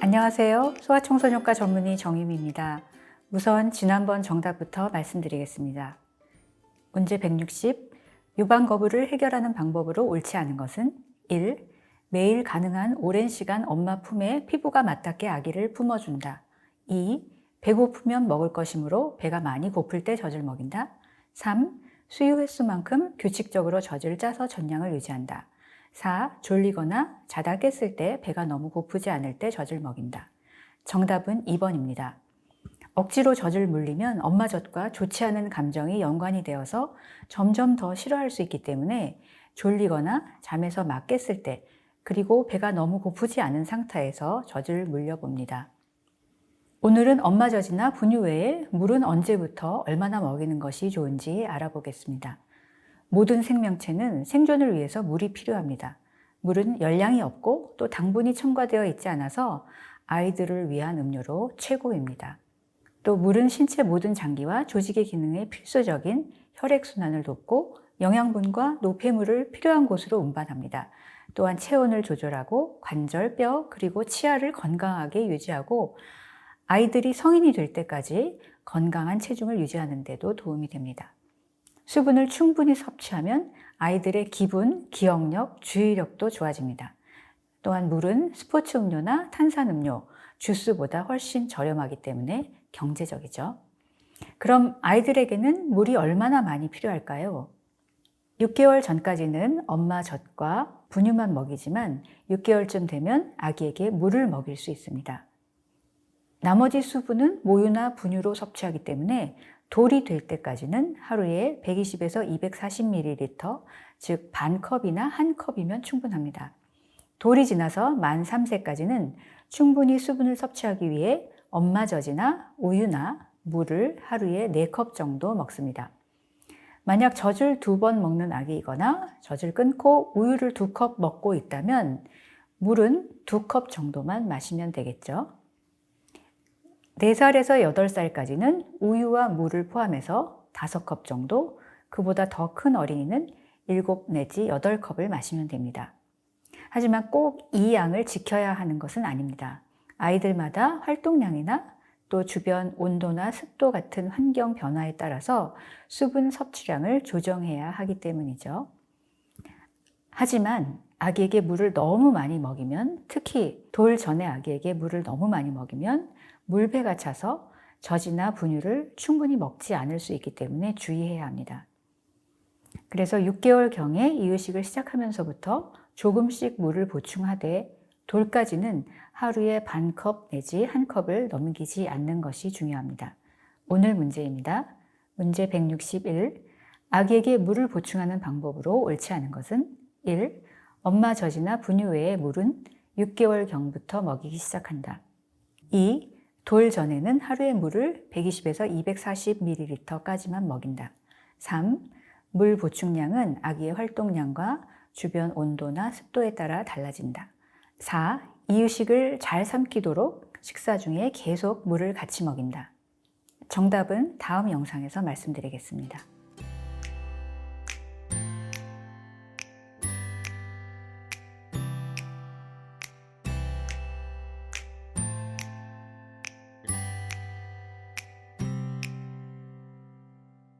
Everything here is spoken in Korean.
안녕하세요. 소아청소년과 전문의 정임입니다. 우선 지난번 정답부터 말씀드리겠습니다. 문제 160. 유방 거부를 해결하는 방법으로 옳지 않은 것은 1. 매일 가능한 오랜 시간 엄마 품에 피부가 맞닿게 아기를 품어준다. 2. 배고프면 먹을 것이므로 배가 많이 고플 때 젖을 먹인다. 3. 수유 횟수만큼 규칙적으로 젖을 짜서 전량을 유지한다. 4. 졸리거나 자다 깼을 때 배가 너무 고프지 않을 때 젖을 먹인다. 정답은 2번입니다. 억지로 젖을 물리면 엄마 젖과 좋지 않은 감정이 연관이 되어서 점점 더 싫어할 수 있기 때문에 졸리거나 잠에서 막 깼을 때 그리고 배가 너무 고프지 않은 상태에서 젖을 물려봅니다. 오늘은 엄마 젖이나 분유 외에 물은 언제부터 얼마나 먹이는 것이 좋은지 알아보겠습니다. 모든 생명체는 생존을 위해서 물이 필요합니다. 물은 열량이 없고 또 당분이 첨가되어 있지 않아서 아이들을 위한 음료로 최고입니다. 또 물은 신체 모든 장기와 조직의 기능에 필수적인 혈액순환을 돕고 영양분과 노폐물을 필요한 곳으로 운반합니다. 또한 체온을 조절하고 관절, 뼈, 그리고 치아를 건강하게 유지하고 아이들이 성인이 될 때까지 건강한 체중을 유지하는 데도 도움이 됩니다. 수분을 충분히 섭취하면 아이들의 기분, 기억력, 주의력도 좋아집니다. 또한 물은 스포츠 음료나 탄산음료, 주스보다 훨씬 저렴하기 때문에 경제적이죠. 그럼 아이들에게는 물이 얼마나 많이 필요할까요? 6개월 전까지는 엄마 젖과 분유만 먹이지만 6개월쯤 되면 아기에게 물을 먹일 수 있습니다. 나머지 수분은 모유나 분유로 섭취하기 때문에 돌이 될 때까지는 하루에 120에서 240ml, 즉 반 컵이나 한 컵이면 충분합니다. 돌이 지나서 만 3세까지는 충분히 수분을 섭취하기 위해 엄마 젖이나 우유나 물을 하루에 4컵 정도 먹습니다. 만약 젖을 두 번 먹는 아기이거나 젖을 끊고 우유를 두 컵 먹고 있다면 물은 두 컵 정도만 마시면 되겠죠. 4살에서 8살까지는 우유와 물을 포함해서 5컵 정도, 그보다 더 큰 어린이는 7 내지 8컵을 마시면 됩니다. 하지만 꼭 이 양을 지켜야 하는 것은 아닙니다. 아이들마다 활동량이나 또 주변 온도나 습도 같은 환경 변화에 따라서 수분 섭취량을 조정해야 하기 때문이죠. 하지만 아기에게 물을 너무 많이 먹이면 특히 돌 전에 아기에게 물을 너무 많이 먹이면 물배가 차서 젖이나 분유를 충분히 먹지 않을 수 있기 때문에 주의해야 합니다. 그래서 6개월경에 이유식을 시작하면서부터 조금씩 물을 보충하되 돌까지는 하루에 반 컵 내지 한 컵을 넘기지 않는 것이 중요합니다. 오늘 문제입니다. 문제 161. 아기에게 물을 보충하는 방법으로 옳지 않은 것은 1. 엄마 젖이나 분유 외의 물은 6개월경부터 먹이기 시작한다. 2. 돌 전에는 하루에 물을 120에서 240ml까지만 먹인다. 3. 물 보충량은 아기의 활동량과 주변 온도나 습도에 따라 달라진다. 4. 이유식을 잘 삼키도록 식사 중에 계속 물을 같이 먹인다. 정답은 다음 영상에서 말씀드리겠습니다.